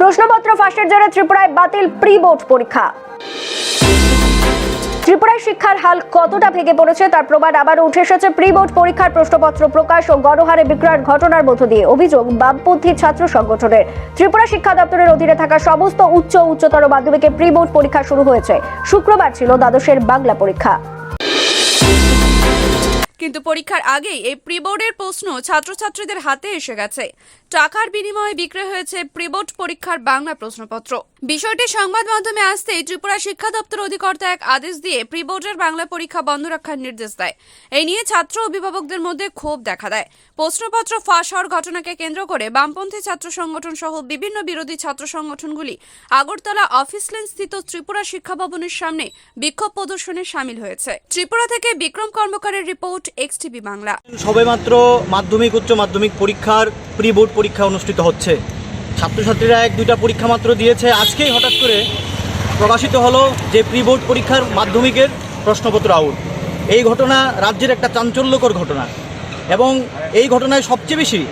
প্রশ্নপত্র ফাঁসের জেরে ত্রিপুরায় বাতিল প্রি বোর্ড পরীক্ষা। ত্রিপুরায় শিক্ষার হাল কতটা ভেঙে পড়েছে তার প্রমাণ আবারও উঠে এসেছে। প্রি বোর্ড পরীক্ষার প্রশ্নপত্র প্রকাশ ও গণহারে বিক্রয়ের ঘটনার মধ্য দিয়ে অভিযোগ, বামপন্থী ছাত্র সংগঠনের। ত্রিপুরা শিক্ষা দপ্তরের অধীনে থাকা সমস্ত উচ্চ উচ্চতর মাধ্যমিকে প্রি বোর্ড পরীক্ষা শুরু হয়েছে। শুক্রবার ছিল দ্বাদশের বাংলা পরীক্ষা। কিন্তু পরীক্ষার আগেই এই প্রিবোর্ডের প্রশ্ন ছাত্রছাত্রীদের হাতে এসে গেছে। টাকার বিনিময়ে বিক্রয় হয়েছে প্রিবোর্ড পরীক্ষার বাংলা প্রশ্নপত্র। বিষয়টি সংবাদ মাধ্যমে আসতেই ত্রিপুরা শিক্ষা দপ্তর অধিকর্তা এক আদেশ দিয়ে প্রিবোর্ডের বাংলা পরীক্ষা বন্ধ রাখার নির্দেশ দেয়। এই নিয়ে ছাত্র অভিভাবকদের মধ্যে ক্ষোভ দেখা দেয়। প্রশ্নপত্র ফাঁস হওয়ার ঘটনাকে কেন্দ্র করে বামপন্থী ছাত্র সংগঠন সহ বিভিন্ন বিরোধী ছাত্র সংগঠনগুলি আগরতলা অফিস লেন স্থিত ত্রিপুরা শিক্ষা ভবনের সামনে বিক্ষোভ প্রদর্শনে সামিল হয়েছে। ত্রিপুরা থেকে বিক্রম কর্মকারের রিপোর্ট এক্সটিভি বাংলা। সবেমাত্র মাধ্যমিক, উচ্চ মাধ্যমিক পরীক্ষার প্রি বোর্ড পরীক্ষা অনুষ্ঠিত হচ্ছে। ছাত্রছাত্রীরা এক, দুইটা পরীক্ষা মাত্র দিয়েছে। আজকেই হঠাৎ করে প্রকাশিত হলো যে প্রি বোর্ড পরীক্ষার মাধ্যমিকের প্রশ্নপত্র আউট। এই ঘটনা রাজ্যের একটা চাঞ্চল্যকর ঘটনা। এবং এই ঘটনায় সবচেয়ে বেশি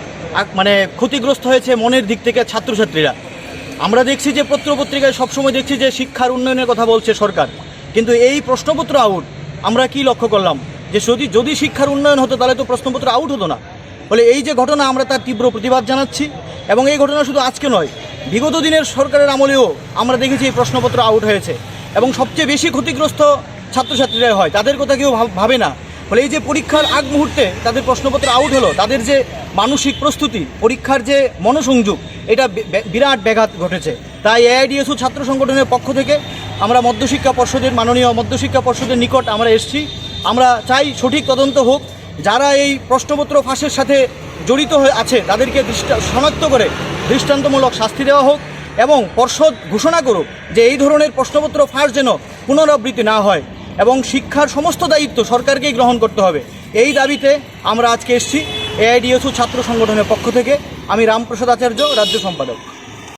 মানে ক্ষতিগ্রস্ত হয়েছে মনের দিক থেকে ছাত্রছাত্রীরা। আমরা দেখছি যে পত্রপত্রিকায় সবসময় দেখছি যে শিক্ষার উন্নয়নের কথা বলছে সরকার। কিন্তু এই প্রশ্নপত্র আউট আমরা কি লক্ষ্য করলাম? যে যদি যদি শিক্ষার উন্নয়ন হতো, তাহলে তো প্রশ্নপত্র আউট হতো না। ফলে এই যে ঘটনা, আমরা তার তীব্র প্রতিবাদ জানাচ্ছি এবং এই ঘটনা শুধু আজকে নয়, বিগত দিনের সরকারের আমলেও আমরা দেখেছি এই প্রশ্নপত্র আউট হয়েছে। এবং সবচেয়ে বেশি ক্ষতিগ্রস্ত ছাত্রছাত্রীরা হয়, তাদের কথা কেউ ভাব- ভাবে না। ফলে এই যে পরীক্ষার আগ মুহূর্তে তাদের প্রশ্নপত্র আউট হলো, তাদের যে মানসিক প্রস্তুতি, পরীক্ষার যে মনোসংযোগ, এটা বিরাট ব্যাঘাত ঘটেছে। তাই এআইডিএসও ছাত্র সংগঠনের পক্ষ থেকে আমরা মধ্যশিক্ষা পর্ষদের, মাননীয় মধ্যশিক্ষা পর্ষদের নিকট আমরা এসেছি। আমরা চাই সঠিক তদন্ত হোক। যারা এই প্রশ্নপত্র ফাঁসের সাথে জড়িত হয়ে আছে, তাদেরকে দৃষ্টা, শনাক্ত করে দৃষ্টান্তমূলক শাস্তি দেওয়া হোক এবং পর্ষদ ঘোষণা করুক যে এই ধরনের প্রশ্নপত্র ফাঁস যেন পুনরাবৃত্তি না হয় এবং শিক্ষার সমস্ত দায়িত্ব সরকারকেই গ্রহণ করতে হবে। এই দাবিতে আমরা আজকে এসেছি। এআইডিএসও ছাত্র সংগঠনের পক্ষ থেকে। আমি রামপ্রসাদ আচার্য, রাজ্য সম্পাদক।